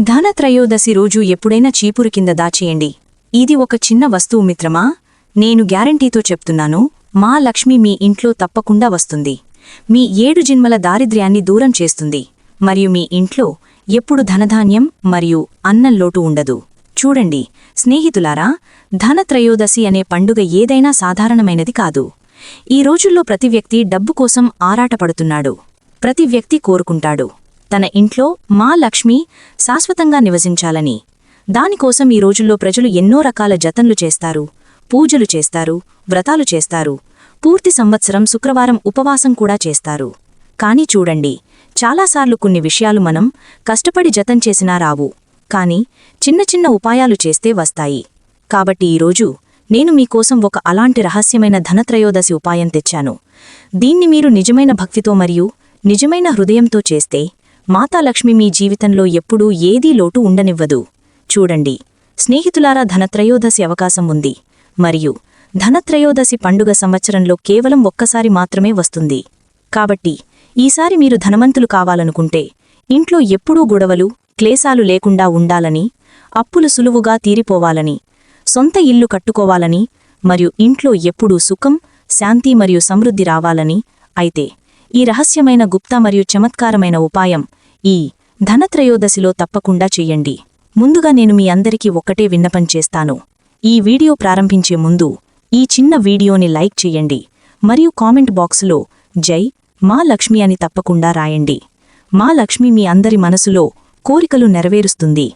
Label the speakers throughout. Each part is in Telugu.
Speaker 1: ధనత్రయోదశి రోజు ఎప్పుడైనా చీపురు కింద దాచేయండి. ఇది ఒక చిన్న వస్తువు మిత్రమా? నేను గ్యారంటీతో చెప్తున్నాను మా లక్ష్మి మీ ఇంట్లో తప్పకుండా వస్తుంది. మీ ఏడు జన్మల దారిద్ర్యాన్ని దూరం చేస్తుంది. మరియు మీ ఇంట్లో ఎప్పుడు ధనధాన్యం మరియు అన్నం లోటు ఉండదు. చూడండి స్నేహితులారా ధనత్రయోదశి అనే పండుగ ఏదైనా సాధారణమైనది కాదు. ఈ రోజుల్లో ప్రతి వ్యక్తి డబ్బు కోసం ఆరాటపడుతున్నాడు. ప్రతి వ్యక్తి కోరుకుంటాడు. తన ఇంట్లో మా లక్ష్మి శాశ్వతంగా నివసించాలని. దానికోసం ఈ రోజుల్లో ప్రజలు ఎన్నో రకాల జతన్లు చేస్తారు పూజలు చేస్తారు వ్రతాలు చేస్తారు. పూర్తి సంవత్సరం శుక్రవారం ఉపవాసం కూడా చేస్తారు. కానీ చూడండి చాలాసార్లు కొన్ని విషయాలు మనం కష్టపడి జతం చేసినా రావు. కాని చిన్న చిన్న ఉపాయాలు చేస్తే వస్తాయి. కాబట్టి ఈరోజు నేను మీకోసం ఒక అలాంటి రహస్యమైన ధనత్రయోదశి ఉపాయం తెచ్చాను. దీన్ని మీరు నిజమైన భక్తితో మరియు నిజమైన హృదయంతో చేస్తే మాతాలక్ష్మి మీ జీవితంలో ఎప్పుడూ ఏదీ లోటు ఉండనివ్వదు. చూడండి స్నేహితులారా ధనత్రయోదశి అవకాశం ఉంది. మరియు ధనత్రయోదశి పండుగ సంవత్సరంలో కేవలం ఒక్కసారి మాత్రమే వస్తుంది. కాబట్టి ఈసారి మీరు ధనవంతులు కావాలనుకుంటే ఇంట్లో ఎప్పుడూ గొడవలు క్లేశాలు లేకుండా ఉండాలని అప్పులు సులువుగా తీరిపోవాలని సొంత ఇల్లు కట్టుకోవాలని మరియు ఇంట్లో ఎప్పుడూ సుఖం శాంతి మరియు సమృద్ధి రావాలని అయితే ఈ రహస్యమైన గుప్త మరియు చమత్కారమైన ఉపాయం ఈ ధనత్రయోదశిలో తప్పకుండా చెయ్యండి ముందుగా నేను మీ అందరికీ ఒక్కటే విన్నపం చేస్తాను. ఈ వీడియో ప్రారంభించే ముందు ఈ చిన్న వీడియోని లైక్ చెయ్యండి మరియు కామెంట్ బాక్సులో జై మా లక్ష్మి అని తప్పకుండా రాయండి. మా లక్ష్మి మీ అందరి మనసులో కోరికలు నెరవేరుస్తుంది.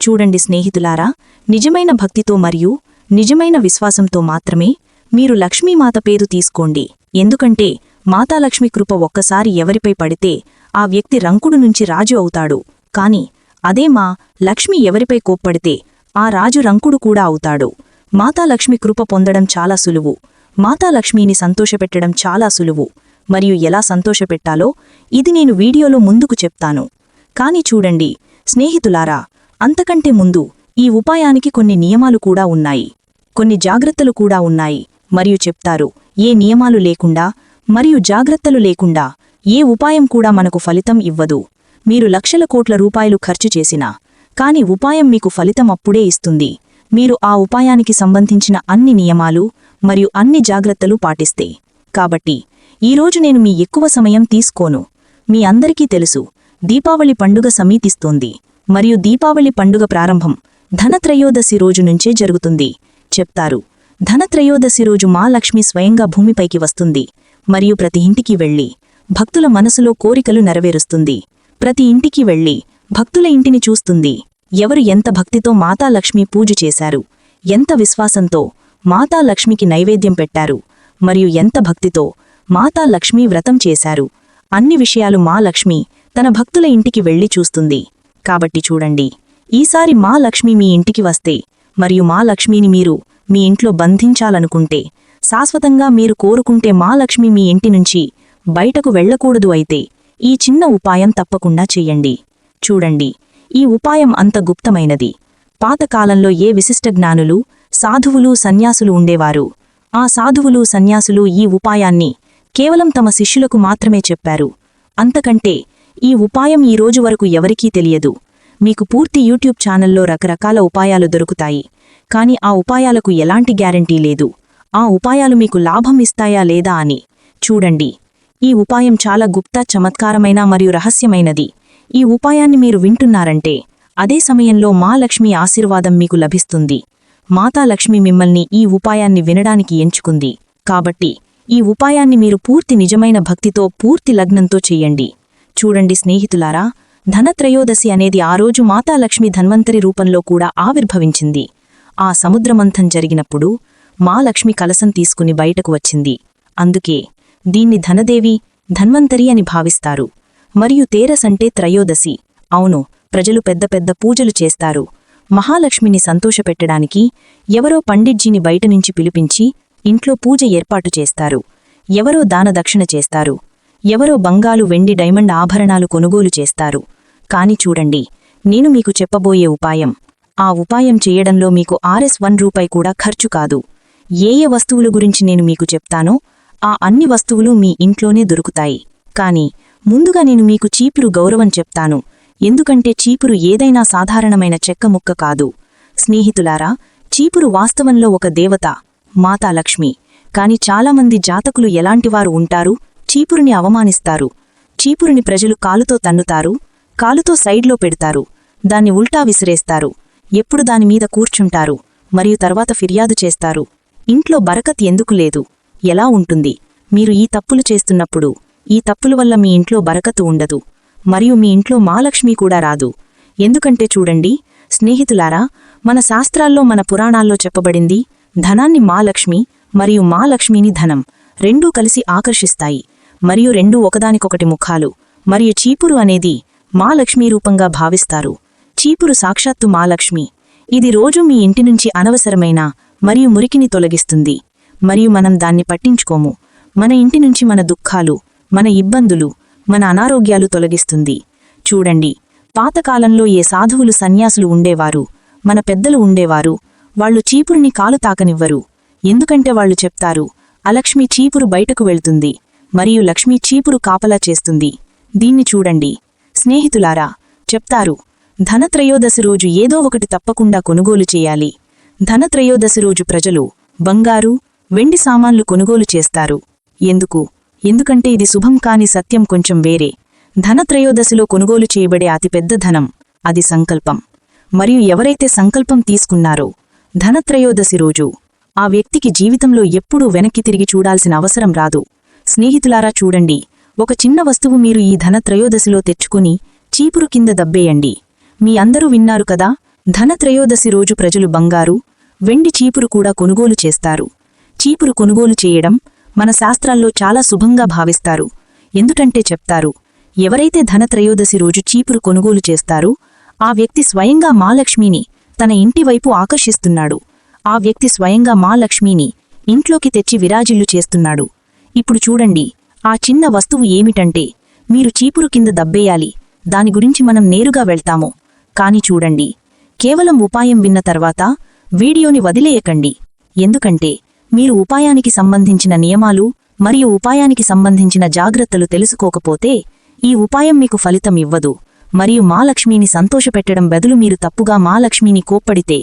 Speaker 1: చూడండి స్నేహితులారా నిజమైన భక్తితో మరియు నిజమైన విశ్వాసంతో మాత్రమే మీరు లక్ష్మీమాత పేరు తీసుకోండి. ఎందుకంటే మాతాలక్ష్మి కృప ఒక్కసారి ఎవరిపై పడితే ఆ వ్యక్తి రంకుడు నుంచి రాజు అవుతాడు. కాని అదే మా లక్ష్మి ఎవరిపై కోప్పడితే ఆ రాజు రంకుడు కూడా అవుతాడు. మాతాలక్ష్మి కృప పొందడం చాలా సులువు. మాతాలక్ష్మిని సంతోషపెట్టడం చాలా సులువు. మరియు ఎలా సంతోషపెట్టాలో ఇది నేను వీడియోలో ముందుకు చెప్తాను. కాని చూడండి స్నేహితులారా అంతకంటే ముందు ఈ ఉపాయానికి కొన్ని నియమాలు కూడా ఉన్నాయి. కొన్ని జాగ్రత్తలు కూడా ఉన్నాయి. మరియు చెప్తారు ఏ నియమాలు లేకుండా మరియు జాగ్రత్తలు లేకుండా ఏ ఉపాయం కూడా మనకు ఫలితం ఇవ్వదు. మీరు లక్షల కోట్ల రూపాయలు ఖర్చు చేసినా కాని ఉపాయం మీకు ఫలితం అప్పుడే ఇస్తుంది. మీరు ఆ ఉపాయానికి సంబంధించిన అన్ని నియమాలు మరియు అన్ని జాగ్రత్తలు పాటిస్తే. కాబట్టి ఈరోజు నేను మీ ఎక్కువ సమయం తీసుకోను. మీ అందరికీ తెలుసు దీపావళి పండుగ సమీతిస్తోంది మరియు దీపావళి పండుగ ప్రారంభం ధనత్రయోదశి రోజు నుంచే జరుగుతుంది. చెప్తారు ధనత్రయోదశి రోజు మా లక్ష్మి స్వయంగా భూమిపైకి వస్తుంది. మరియు ప్రతి ఇంటికి వెళ్ళి భక్తుల మనసులో కోరికలు నెరవేరుస్తుంది. ప్రతి ఇంటికి వెళ్ళి భక్తుల ఇంటిని చూస్తుంది. ఎవరు ఎంత భక్తితో మాతాలక్ష్మి పూజ చేశారు ఎంత విశ్వాసంతో మాతాలక్ష్మికి నైవేద్యం పెట్టారు మరియు ఎంత భక్తితో మాతాలక్ష్మి వ్రతం చేశారు. అన్ని విషయాలు మా లక్ష్మి తన భక్తుల ఇంటికి వెళ్ళి చూస్తుంది. కాబట్టి చూడండి ఈసారి మా లక్ష్మి మీ ఇంటికి వస్తే మరియు మా లక్ష్మిని మీరు మీ ఇంట్లో బంధించాలనుకుంటే శాశ్వతంగా మీరు కోరుకుంటే మా లక్ష్మి మీ ఇంటి నుంచి బయటకు వెళ్ళకూడదు అయితే ఈ చిన్న ఉపాయం తప్పకుండా చెయ్యండి చూడండి ఈ ఉపాయం అంత గుప్తమైనది. పాతకాలంలో ఏ విశిష్ట జ్ఞానులు సాధువులు సన్యాసులు ఉండేవారు? ఆ సాధువులు సన్యాసులు ఈ ఉపాయాన్ని కేవలం తమ శిష్యులకు మాత్రమే చెప్పారు. అంతకంటే ఈ ఉపాయం ఈ రోజు వరకు ఎవరికీ తెలియదు. మీకు పూర్తి యూట్యూబ్ ఛానల్లో రకరకాల ఉపాయాలు దొరుకుతాయి. కాని ఆ ఉపాయాలకు ఎలాంటి గ్యారంటీ లేదు. ఆ ఉపాయాలు మీకు లాభం ఇస్తాయా లేదా అని చూడండి. ఈ ఉపాయం చాలా గుప్త చమత్కారమైన మరియు రహస్యమైనది. ఈ ఉపాయాన్ని మీరు వింటున్నారంటే అదే సమయంలో మా లక్ష్మి ఆశీర్వాదం మీకు లభిస్తుంది. మాతాలక్ష్మి మిమ్మల్ని ఈ ఉపాయాన్ని వినడానికి ఎంచుకుంది. కాబట్టి ఈ ఉపాయాన్ని మీరు పూర్తి నిజమైన భక్తితో పూర్తి లగ్నంతో చెయ్యండి చూడండి స్నేహితులారా ధనత్రయోదశి అనేది ఆ రోజు మాతాలక్ష్మి ధన్వంతరి రూపంలో కూడా ఆవిర్భవించింది. ఆ సముద్రమంథం జరిగినప్పుడు మా లక్ష్మి కలసం తీసుకుని బయటకు వచ్చింది. అందుకే దీన్ని ధనదేవి ధన్వంతరి అని భావిస్తారు. మరియు తేరసంటే త్రయోదశి. అవును ప్రజలు పెద్ద పెద్ద పూజలు చేస్తారు. మహాలక్ష్మిని సంతోషపెట్టడానికి ఎవరో పండిట్జీని బయటనుంచి పిలిపించి ఇంట్లో పూజ ఏర్పాటు చేస్తారు. ఎవరో దానదక్షిణ చేస్తారు. ఎవరో బంగాలు వెండి డైమండ్ ఆభరణాలు కొనుగోలు చేస్తారు. కాని చూడండి నేను మీకు చెప్పబోయే ఉపాయం. ఆ ఉపాయం చేయడంలో మీకు ఆర్ఎస్ వన్ రూపాయి కూడా ఖర్చు కాదు. ఏ ఏ వస్తువుల గురించి నేను మీకు చెప్తానో ఆ అన్ని వస్తువులు మీ ఇంట్లోనే దొరుకుతాయి. కాని ముందుగా నేను మీకు చీపురు గౌరవం చెప్తాను. ఎందుకంటే చీపురు ఏదైనా సాధారణమైన చెక్క ముక్క కాదు. స్నేహితులారా చీపురు వాస్తవంలో ఒక దేవత మాతా లక్ష్మి కాని చాలామంది జాతకులు ఎలాంటివారు ఉంటారు? చీపురుని అవమానిస్తారు. చీపురుని ప్రజలు కాలుతో తన్నుతారు కాలుతో సైడ్లో పెడతారు దాన్ని ఉల్టా విసిరేస్తారు. ఎప్పుడు దానిమీద కూర్చుంటారు మరియు తర్వాత ఫిర్యాదు చేస్తారు. ఇంట్లో బరకత్ ఎందుకు లేదు? ఎలా ఉంటుంది? మీరు ఈ తప్పులు చేస్తున్నప్పుడు ఈ తప్పుల వల్ల మీ ఇంట్లో బరకతు ఉండదు మరియు మీ ఇంట్లో మాలక్ష్మి కూడా రాదు. ఎందుకంటే చూడండి స్నేహితులారా మన శాస్త్రాల్లో మన పురాణాల్లో చెప్పబడింది ధనాన్ని మాలక్ష్మి మరియు మాలక్ష్మిని ధనం రెండూ కలిసి ఆకర్షిస్తాయి మరియు రెండూ ఒకదానికొకటి ముఖాలు మరియు చీపురు అనేది మాలక్ష్మీ రూపంగా భావిస్తారు. చీపురు సాక్షాత్తు మాలక్ష్మి ఇది రోజు మీ ఇంటి నుంచి అనవసరమైన మరియు మురికిని తొలగిస్తుంది. మరియు మనం దాన్ని పట్టించుకోము. మన ఇంటి నుంచి మన దుఃఖాలు మన ఇబ్బందులు మన అనారోగ్యాలు తొలగిస్తుంది. చూడండి పాతకాలంలో ఏ సాధువులు సన్యాసులు ఉండేవారు? మన పెద్దలు ఉండేవారు. వాళ్ళు చీపురుని కాలు తాకనివ్వరు. ఎందుకంటే వాళ్ళు చెప్తారు అలక్ష్మి చీపురు బయటకు వెళ్తుంది మరియు లక్ష్మి చీపురు కాపలా చేస్తుంది. దీన్ని చూడండి. స్నేహితులారా చెప్తారు ధనత్రయోదశి రోజు ఏదో ఒకటి తప్పకుండా కొనుగోలు చేయాలి. ధనత్రయోదశి రోజు ప్రజలు బంగారు వెండి సామాన్లు కొనుగోలు చేస్తారు. ఎందుకు? ఎందుకంటే ఇది శుభం కాని సత్యం కొంచెం వేరే. ధనత్రయోదశిలో కొనుగోలు చేయబడే అతిపెద్ద ధనం అది సంకల్పం. మరియు ఎవరైతే సంకల్పం తీసుకున్నారో ధనత్రయోదశి రోజు ఆ వ్యక్తికి జీవితంలో ఎప్పుడూ వెనక్కి తిరిగి చూడాల్సిన అవసరం రాదు. స్నేహితులారా చూడండి ఒక చిన్న వస్తువు మీరు ఈ ధనత్రయోదశిలో తెచ్చుకుని చీపురు కింద దబ్బేయండి. మీ అందరూ విన్నారు కదా ధనత్రయోదశి రోజు ప్రజలు బంగారు వెండి చీపురు కూడా కొనుగోలు చేస్తారు. చీపురు కొనుగోలు చేయడం మన శాస్త్రాల్లో చాలా శుభంగా భావిస్తారు. ఎందుకంటే చెప్తారు ఎవరైతే ధనత్రయోదశి రోజు చీపురు కొనుగోలు చేస్తారో ఆ వ్యక్తి స్వయంగా మాలక్ష్మిని తన ఇంటివైపు ఆకర్షిస్తున్నాడు. ఆ వ్యక్తి స్వయంగా మాలక్ష్మిని ఇంట్లోకి తెచ్చి విరాజిల్లు చేస్తున్నాడు. ఇప్పుడు చూడండి ఆ చిన్న వస్తువు ఏమిటంటే మీరు చీపురు కింద దబ్బేయాలి దాని గురించి మనం నేరుగా వెళ్తాము. కాని చూడండి కేవలం ఉపాయం విన్న తర్వాత వీడియోని వదిలేయకండి. ఎందుకంటే మీరు ఉపాయానికి సంబంధించిన నియమాలు మరియు ఉపాయానికి సంబంధించిన జాగ్రత్తలు తెలుసుకోకపోతే ఈ ఉపాయం మీకు ఫలితం ఇవ్వదు. మరియు మాలక్ష్మిని సంతోషపెట్టడం బదులు మీరు తప్పుగా మాలక్ష్మిని కోప్పడితే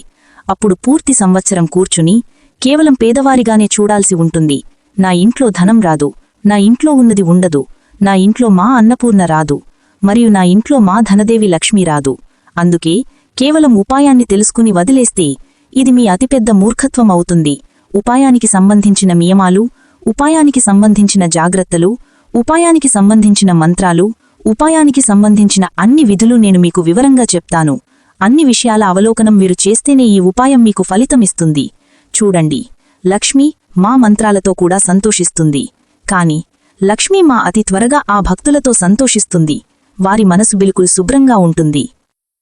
Speaker 1: అప్పుడు పూర్తి సంవత్సరం కూర్చుని కేవలం పేదవారిగానే చూడాల్సి ఉంటుంది. నా ఇంట్లో ధనం రాదు. నా ఇంట్లో ఉన్నది ఉండదు. నా ఇంట్లో మా అన్నపూర్ణ రాదు. మరియు నా ఇంట్లో మా ధనదేవి లక్ష్మి రాదు. అందుకే కేవలం ఉపాయాన్ని తెలుసుకుని వదిలేస్తే ఇది మీ అతిపెద్ద మూర్ఖత్వం అవుతుంది. ఉపాయానికి సంబంధించిన నియమాలు ఉపాయానికి సంబంధించిన జాగ్రత్తలు ఉపాయానికి సంబంధించిన మంత్రాలు ఉపాయానికి సంబంధించిన అన్ని విధులు నేను మీకు వివరంగా చెప్తాను. అన్ని విషయాల అవలోకనం మీరు చేస్తేనే ఈ ఉపాయం మీకు ఫలితమిస్తుంది చూడండి. లక్ష్మి మా మంత్రాలతో కూడా సంతోషిస్తుంది. కాని లక్ష్మి మా అతి త్వరగా ఆ భక్తులతో సంతోషిస్తుంది. వారి మనసు బిల్కుల్ శుభ్రంగా ఉంటుంది.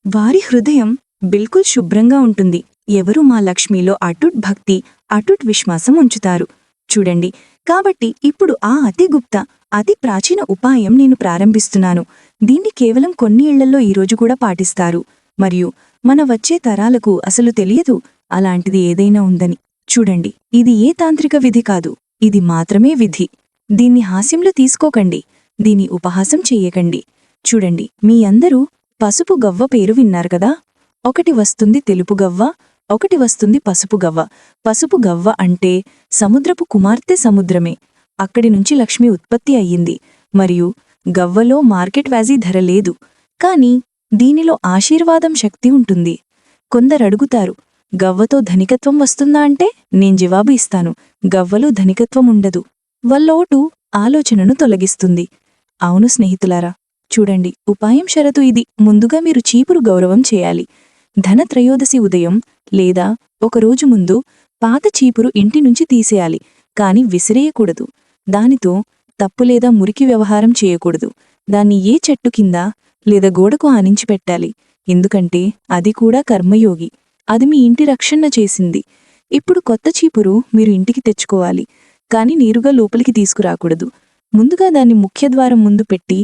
Speaker 2: వారి హృదయం బిల్కుల్ శుభ్రంగా ఉంటుంది. ఎవరు మా లక్ష్మిలో అటుట్ భక్తి అటుట్ విశ్వాసం ఉంచుతారు. చూడండి కాబట్టి ఇప్పుడు ఆ అతి గుప్త అతి ప్రాచీన ఉపాయం నేను ప్రారంభిస్తున్నాను. దీన్ని కేవలం కొన్ని ఇళ్ళలో ఈరోజు కూడా పాటిస్తారు. మరియు మన వచ్చే తరాలకు అసలు తెలియదు అలాంటిది ఏదైనా ఉందని. చూడండి ఇది ఏ తాంత్రిక విధి కాదు ఇది మాత్రమే విధి. దీన్ని హాస్యంలో తీసుకోకండి దీని ఉపహాసం చెయ్యకండి చూడండి మీ అందరూ పసుపు గవ్వ పేరు విన్నారు కదా? ఒకటి వస్తుంది తెలుపు గవ్వ ఒకటి వస్తుంది పసుపు గవ్వ. పసుపు గవ్వ అంటే సముద్రపు కుమార్తె సముద్రమే. అక్కడి నుంచి లక్ష్మి ఉత్పత్తి అయ్యింది. మరియు గవ్వలో మార్కెట్ వ్యాజీ ధర లేదు. కాని దీనిలో ఆశీర్వాదం శక్తి ఉంటుంది. కొందరడుగుతారు గవ్వతో ధనికత్వం వస్తుందా అంటే నేను జవాబు ఇస్తాను. గవ్వలో ధనికత్వం ఉండదు. వల్లోటు ఆలోచనను తొలగిస్తుంది. అవును స్నేహితులారా చూడండి ఉపాయం షరతు ఇది. ముందుగా మీరు చీపురు గౌరవం చేయాలి. ధన త్రయోదశి ఉదయం లేదా ఒకరోజు ముందు పాత చీపురు ఇంటి నుంచి తీసేయాలి కాని విసిరేయకూడదు. దానితో తప్పు లేదా మురికి వ్యవహారం చేయకూడదు. దాన్ని ఏ చెట్టు కింద లేదా గోడకు ఆనించి పెట్టాలి? ఎందుకంటే అది కూడా కర్మయోగి. అది మీ ఇంటి రక్షణ చేసింది. ఇప్పుడు కొత్త చీపురు మీరు ఇంటికి తెచ్చుకోవాలి కాని నేరుగా లోపలికి తీసుకురాకూడదు. ముందుగా దాన్ని ముఖ్యద్వారం ముందు పెట్టి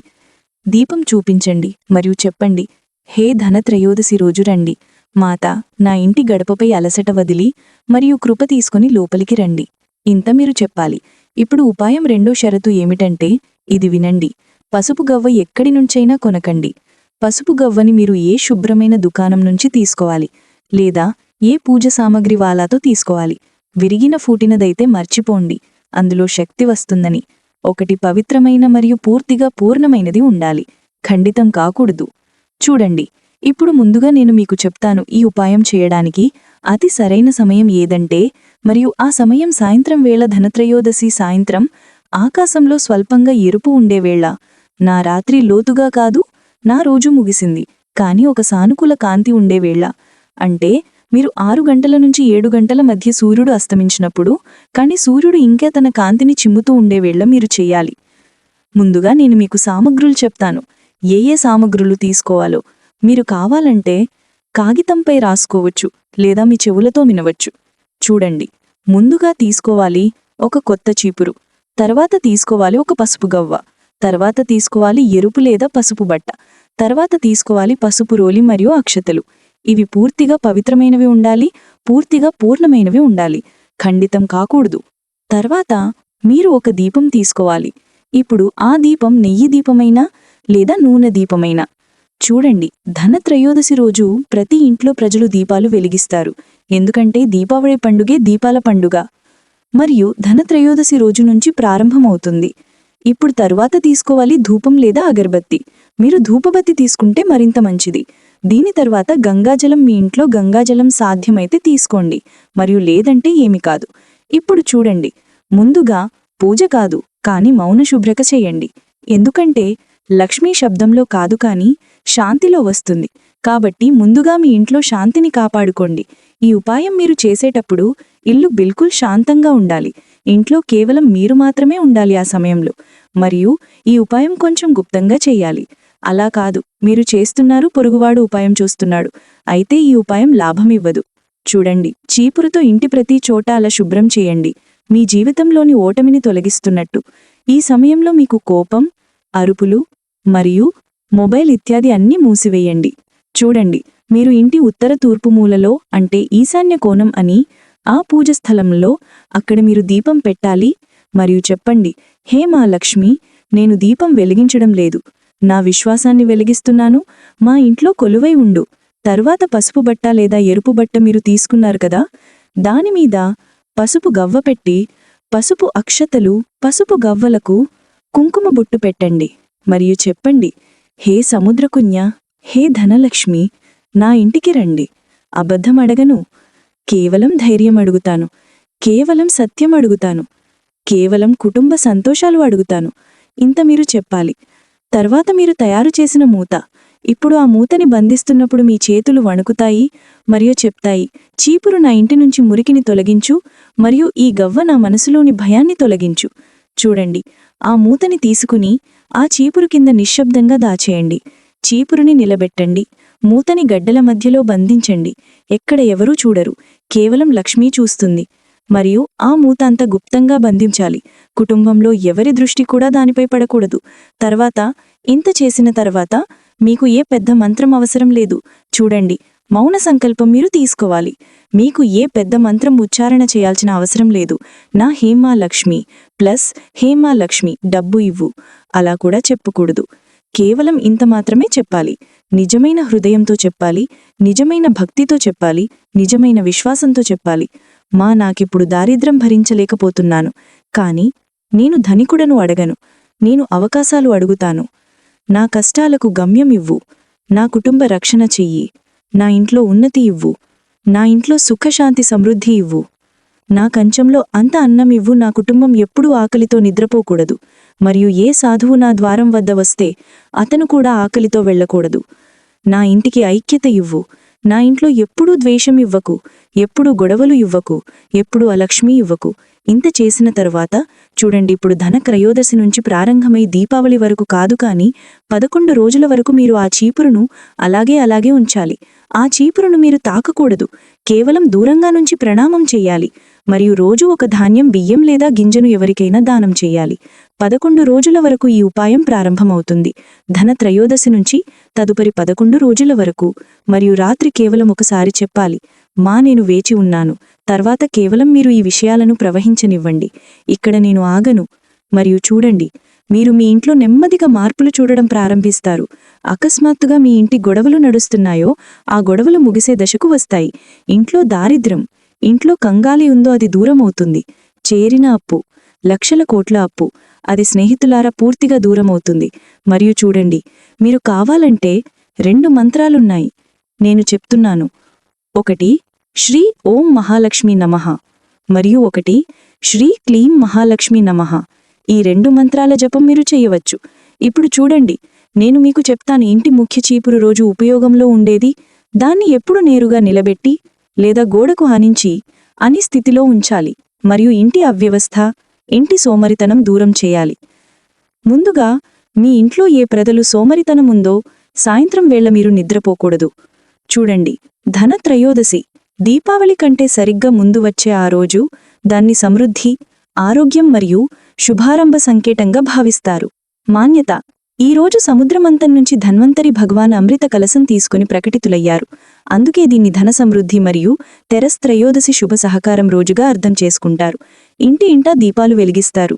Speaker 2: దీపం చూపించండి మరియు చెప్పండి హే ధనత్రయోదశి రోజు రండి. మాత నా ఇంటి గడపపై అలసట వదిలి మరియు కృప తీసుకుని లోపలికి రండి. ఇంత మీరు చెప్పాలి. ఇప్పుడు ఉపాయం రెండో షరతు ఏమిటంటే ఇది వినండి. పసుపు గవ్వ ఎక్కడి నుంచైనా కొనకండి. పసుపు గవ్వని మీరు ఏ శుభ్రమైన దుకాణం నుంచి తీసుకోవాలి? లేదా ఏ పూజ సామగ్రి వాలాతో తీసుకోవాలి? విరిగిన ఫూటినదైతే మర్చిపోండి. అందులో శక్తి వస్తుందని. ఒకటి పవిత్రమైన మరియు పూర్తిగా పూర్ణమైనది ఉండాలి. ఖండితం కాకూడదు. చూడండి. ఇప్పుడు ముందుగా నేను మీకు చెప్తాను ఈ ఉపాయం చేయడానికి. అతి సరైన సమయం ఏదంటే మరియు ఆ సమయం సాయంత్రం వేళ ధనత్రయోదశి సాయంత్రం ఆకాశంలో స్వల్పంగా ఎరుపు ఉండే వేళ. నా రాత్రి లోతుగా కాదు నా రోజు ముగిసింది. కాని ఒక సానుకూల కాంతి ఉండే వేళ. అంటే మీరు ఆరు గంటల నుంచి ఏడు గంటల మధ్య సూర్యుడు అస్తమించినప్పుడు కాని సూర్యుడు ఇంకా తన కాంతిని చిమ్ముతూ ఉండే వేళ మీరు చెయ్యాలి ముందుగా నేను మీకు సామగ్రులు చెప్తాను. ఏ ఏ సామగ్రులు తీసుకోవాలో. మీరు కావాలంటే కాగితంపై రాసుకోవచ్చు లేదా మీ చెవులతో వినవచ్చు. చూడండి ముందుగా తీసుకోవాలి ఒక కొత్త చీపురు తర్వాత తీసుకోవాలి ఒక పసుపు గవ్వ తర్వాత తీసుకోవాలి ఎరుపు లేదా పసుపు బట్ట తర్వాత తీసుకోవాలి పసుపు రోలి మరియు అక్షతలు. ఇవి పూర్తిగా పవిత్రమైనవి ఉండాలి పూర్తిగా పూర్ణమైనవి ఉండాలి. ఖండితం కాకూడదు. తర్వాత మీరు ఒక దీపం తీసుకోవాలి. ఇప్పుడు ఆ దీపం నెయ్యి దీపమైనా లేదా నూనె దీపమైనా? చూడండి ధనత్రయోదశి రోజు ప్రతి ఇంట్లో ప్రజలు దీపాలు వెలిగిస్తారు. ఎందుకంటే దీపావళి పండుగే దీపాల పండుగ. మరియు ధనత్రయోదశి రోజు నుంచి ప్రారంభమవుతుంది. ఇప్పుడు తరువాత తీసుకోవాలి ధూపం లేదా అగరబత్తి. మీరు ధూపబత్తి తీసుకుంటే మరింత మంచిది. దీని తర్వాత గంగాజలం మీ ఇంట్లో గంగాజలం సాధ్యమైతే తీసుకోండి. మరియు లేదంటే ఏమి కాదు. ఇప్పుడు చూడండి ముందుగా పూజ కాదు కాని మౌన శుభ్రక చేయండి. ఎందుకంటే లక్ష్మీ శబ్దంలో కాదు కానీ శాంతిలో వస్తుంది. కాబట్టి ముందుగా మీ ఇంట్లో శాంతిని కాపాడుకోండి. ఈ ఉపాయం మీరు చేసేటప్పుడు ఇల్లు బిల్కుల్ శాంతంగా ఉండాలి. ఇంట్లో కేవలం మీరు మాత్రమే ఉండాలి ఆ సమయంలో. మరియు ఈ ఉపాయం కొంచెం గుప్తంగా చేయాలి. అలా కాదు మీరు చేస్తున్నారు పొరుగువాడు ఉపాయం చూస్తున్నాడు. అయితే ఈ ఉపాయం లాభమివ్వదు చూడండి చీపురుతో ఇంటి ప్రతి చోట అలా శుభ్రం చేయండి. మీ జీవితంలోని ఓటమిని తొలగిస్తున్నట్టు. ఈ సమయంలో మీకు కోపం అరుపులు మరియు మొబైల్ ఇత్యాది అన్నీ మూసివేయండి. చూడండి మీరు ఇంటి ఉత్తర తూర్పు మూలలో అంటే ఈశాన్య కోణం అని ఆ పూజ స్థలంలో అక్కడ మీరు దీపం పెట్టాలి. మరియు చెప్పండి హే మా లక్ష్మి నేను దీపం వెలిగించడం లేదు. నా విశ్వాసాన్ని వెలిగిస్తున్నాను. మా ఇంట్లో కొలువై ఉండు. తర్వాత పసుపు బట్ట లేదా ఎరుపు బట్ట మీరు తీసుకున్నారు కదా? దానిమీద పసుపు గవ్వ పెట్టి పసుపు అక్షతలు పసుపు గవ్వలకు కుంకుమ బొట్టు పెట్టండి. మరియు చెప్పండి హే సముద్రకున్య హే ధనలక్ష్మి నా ఇంటికి రండి. అబద్ధం అడగను. కేవలం ధైర్యం అడుగుతాను. కేవలం సత్యం అడుగుతాను. కేవలం కుటుంబ సంతోషాలు అడుగుతాను. ఇంత మీరు చెప్పాలి. తర్వాత మీరు తయారు చేసిన మూత. ఇప్పుడు ఆ మూతని బంధిస్తున్నప్పుడు మీ చేతులు వణుకుతాయి మరియు చెప్తాయి. చీపురు నా ఇంటి నుంచి మురికిని తొలగించు మరియు ఈ గవ్వ నా మనసులోని భయాన్ని తొలగించు. చూడండి. ఆ మూతని తీసుకుని ఆ చీపురు కింద నిశ్శబ్దంగా దాచేయండి. చీపురుని నిలబెట్టండి. మూతని గడ్డల మధ్యలో బంధించండి. ఎక్కడ ఎవరూ చూడరు. కేవలం లక్ష్మీ చూస్తుంది. మరియు ఆ మూత అంత గుప్తంగా బంధించాలి. కుటుంబంలో ఎవరి దృష్టి కూడా దానిపై పడకూడదు. తర్వాత ఇంత చేసిన తర్వాత మీకు ఏ పెద్ద మంత్రం అవసరం లేదు. చూడండి మౌన సంకల్పం మీరు తీసుకోవాలి. మీకు ఏ పెద్ద మంత్రం ఉచ్చారణ చేయాల్సిన అవసరం లేదు. నా హేమా లక్ష్మి ప్లస్ హేమా లక్ష్మి డబ్బు ఇవ్వు. అలా కూడా చెప్పకూడదు. కేవలం ఇంత మాత్రమే చెప్పాలి. నిజమైన హృదయంతో చెప్పాలి. నిజమైన భక్తితో చెప్పాలి. నిజమైన విశ్వాసంతో చెప్పాలి. మా నాకిప్పుడు దారిద్రం భరించలేకపోతున్నాను. కాని నేను ధనికుడను అడగను. నేను అవకాశాలు అడుగుతాను. నా కష్టాలకు గమ్యం ఇవ్వు. నా కుటుంబ రక్షణ చెయ్యి. నా ఇంట్లో ఉన్నతి ఇవ్వు. నా ఇంట్లో సుఖశాంతి సమృద్ధి ఇవ్వు. నా కంచంలో అంత అన్నం ఇవ్వు. నా కుటుంబం ఎప్పుడూ ఆకలితో నిద్రపోకూడదు. మరియు ఏ సాధువు నా ద్వారం వద్ద వస్తే అతను కూడా ఆకలితో వెళ్ళకూడదు. నా ఇంటికి ఐక్యత ఇవ్వు. నా ఇంట్లో ఎప్పుడూ ద్వేషం ఇవ్వకు ఎప్పుడూ గొడవలు ఇవ్వకు ఎప్పుడూ అలక్ష్మి ఇవ్వకు. ఇంత చేసిన తరువాత చూడండి ఇప్పుడు ధన క్రయోదశి నుంచి ప్రారంభమై దీపావళి వరకు కాదు కానీ పదకొండు రోజుల వరకు మీరు ఆ చీపురును అలాగే అలాగే ఉంచాలి. ఆ చీపురును మీరు తాకకూడదు కేవలం దూరంగా నుంచి ప్రణామం చెయ్యాలి మరియు రోజు ఒక ధాన్యం బియ్యం లేదా గింజను ఎవరికైనా దానం చెయ్యాలి పదకొండు రోజుల వరకు ఈ ఉపాయం ప్రారంభమవుతుంది. ధన త్రయోదశి నుంచి తదుపరి పదకొండు రోజుల వరకు. మరియు రాత్రి కేవలం ఒకసారి చెప్పాలి. మా నేను వేచి ఉన్నాను. తర్వాత కేవలం మీరు ఈ విషయాలను ప్రవహించనివ్వండి. ఇక్కడ నేను ఆగను. మరియు చూడండి. మీరు మీ ఇంట్లో నెమ్మదిగా మార్పులు చూడడం ప్రారంభిస్తారు. అకస్మాత్తుగా మీ ఇంటి గొడవలు నడుస్తున్నాయో ఆ గొడవలు ముగిసే దశకు వస్తాయి. ఇంట్లో దారిద్ర్యం. ఇంట్లో కంగాలి ఉందో అది దూరం అవుతుంది చేరిన అప్పు. లక్షల కోట్ల అప్పు. అది స్నేహితులారా పూర్తిగా దూరమవుతుంది. మరియు చూడండి మీరు కావాలంటే రెండు మంత్రాలున్నాయి. నేను చెప్తున్నాను. ఒకటి శ్రీ ఓం మహాలక్ష్మి నమః. మరియు ఒకటి శ్రీ క్లీం మహాలక్ష్మి నమః. ఈ రెండు మంత్రాల జపం మీరు చేయవచ్చు. ఇప్పుడు చూడండి నేను మీకు చెప్తాను ఇంటి ముఖ్య చీపురు రోజు ఉపయోగంలో ఉండేది దాన్ని ఎప్పుడు నేరుగా నిలబెట్టి లేదా గోడకు హానించి అని స్థితిలో ఉంచాలి. మరియు ఇంటి అవ్యవస్థ ఇంటి సోమరితనం దూరం చేయాలి. ముందుగా మీ ఇంట్లో ఏ ప్రజలు సోమరితనముందో సాయంత్రం వేళ మీరు నిద్రపోకూడదు. చూడండి ధనత్రయోదశి. దీపావళి కంటే సరిగ్గా ముందు వచ్చే ఆ రోజు దాన్ని సమృద్ధి ఆరోగ్యం మరియు శుభారంభ సంకేతంగా భావిస్తారు. మాన్యత. ఈ రోజు సముద్రమంతం నుంచి ధన్వంతరి భగవాన్ అమృత కలసం తీసుకుని ప్రకటితులయ్యారు. అందుకే దీన్ని ధన సమృద్ధి మరియు తెరస్ త్రయోదశి శుభ సహకారం రోజుగా అర్థం చేసుకుంటారు. ఇంటి ఇంటా దీపాలు వెలిగిస్తారు.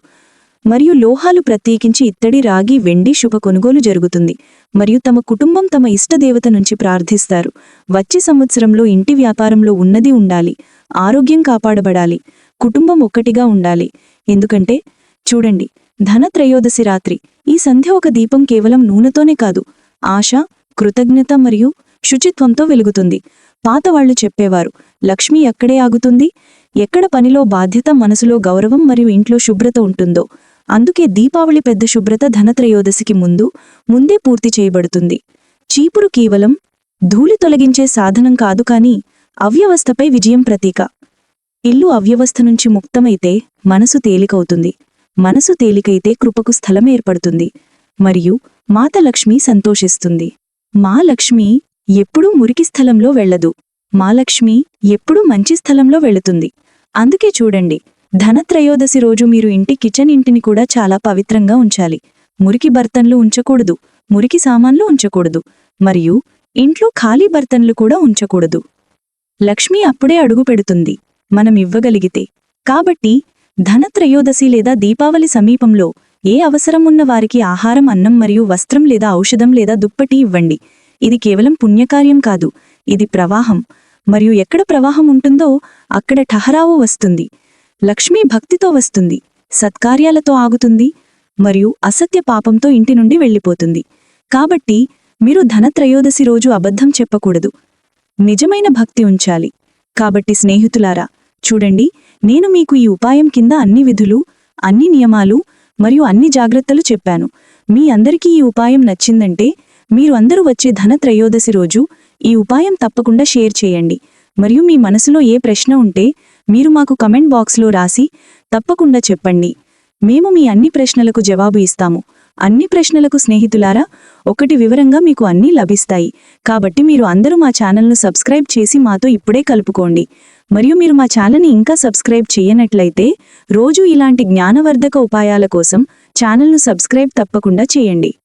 Speaker 2: మరియు లోహాలు ప్రత్యేకించి ఇత్తడి రాగి వెండి శుభ కొనుగోలు జరుగుతుంది. మరియు తమ కుటుంబం తమ ఇష్టదేవత నుంచి ప్రార్థిస్తారు. వచ్చే సంవత్సరంలో ఇంటి వ్యాపారంలో ఉన్నది ఉండాలి. ఆరోగ్యం కాపాడబడాలి. కుటుంబం ఒక్కటిగా ఉండాలి. ఎందుకంటే చూడండి ధనత్రయోదశి రాత్రి. ఈ సంధ్య ఒక దీపం కేవలం నూనెతోనే కాదు ఆశ కృతజ్ఞత మరియు శుచిత్వంతో వెలుగుతుంది. పాతవాళ్ళు చెప్పేవారు లక్ష్మి ఎక్కడే ఆగుతుంది? ఎక్కడ పనిలో బాధ్యత మనసులో గౌరవం మరియు ఇంట్లో శుభ్రత ఉంటుందో? అందుకే దీపావళి పెద్ద శుభ్రత ధనత్రయోదశికి ముందు ముందే పూర్తి చేయబడుతుంది. చీపురు కేవలం ధూళి తొలగించే సాధనం కాదు కాని అవ్యవస్థపై విజయం ప్రతీక. ఇల్లు అవ్యవస్థ నుంచి ముక్తమైతే మనసు తేలికవుతుంది. మనసు తేలికైతే కృపకు స్థలం ఏర్పడుతుంది. మరియు మాత లక్ష్మి సంతోషిస్తుంది. మా లక్ష్మి ఎప్పుడూ మురికి స్థలంలో వెళ్ళదు. మా లక్ష్మి ఎప్పుడూ మంచి స్థలంలో వెళుతుంది. అందుకే చూడండి ధనత్రయోదశి రోజు మీరు ఇంటి కిచెన్ ఇంటిని కూడా చాలా పవిత్రంగా ఉంచాలి. మురికి బర్తన్లు ఉంచకూడదు. మురికి సామాన్లు ఉంచకూడదు. మరియు ఇంట్లో ఖాళీ బర్తన్లు కూడా ఉంచకూడదు. లక్ష్మి అప్పుడే అడుగు పెడుతుంది. మనం ఇవ్వగలిగితే. కాబట్టి ధనత్రయోదశి లేదా దీపావళి సమీపంలో ఏ అవసరం ఉన్న వారికి ఆహారం అన్నం మరియు వస్త్రం లేదా ఔషధం లేదా దుప్పటి ఇవ్వండి. ఇది కేవలం పుణ్యకార్యం కాదు. ఇది ప్రవాహం. మరియు ఎక్కడ ప్రవాహం ఉంటుందో అక్కడ ఠహరావు వస్తుంది. లక్ష్మీ భక్తితో వస్తుంది. సత్కార్యాలతో ఆగుతుంది. మరియు అసత్య పాపంతో ఇంటి నుండి వెళ్ళిపోతుంది. కాబట్టి మీరు ధనత్రయోదశి రోజు అబద్ధం చెప్పకూడదు. నిజమైన భక్తి ఉంచాలి. కాబట్టి స్నేహితులారా చూడండి నేను మీకు ఈ ఉపాయం కింద అన్ని విధులు అన్ని నియమాలు మరియు అన్ని జాగ్రత్తలు చెప్పాను. మీ అందరికీ ఈ ఉపాయం నచ్చిందంటే మీరు అందరూ వచ్చే ధన త్రయోదశి రోజు ఈ ఉపాయం తప్పకుండా షేర్ చేయండి. మరియు మీ మనసులో ఏ ప్రశ్న ఉంటే మీరు మాకు కమెంట్ బాక్స్లో రాసి తప్పకుండా చెప్పండి. మేము మీ అన్ని ప్రశ్నలకు జవాబు ఇస్తాము. అన్ని ప్రశ్నలకు స్నేహితులారా ఒకటి వివరంగా మీకు అన్నీ లభిస్తాయి. కాబట్టి మీరు అందరూ మా ఛానల్ను సబ్స్క్రైబ్ చేసి మాతో ఇప్పుడే కలుపుకోండి. మరియు మీరు మా ఛానల్ని ఇంకా సబ్స్క్రైబ్ చేయనట్లయితే రోజు ఇలాంటి జ్ఞానవర్ధక ఉపాయాల కోసం ఛానల్ను సబ్స్క్రైబ్ తప్పకుండా చేయండి.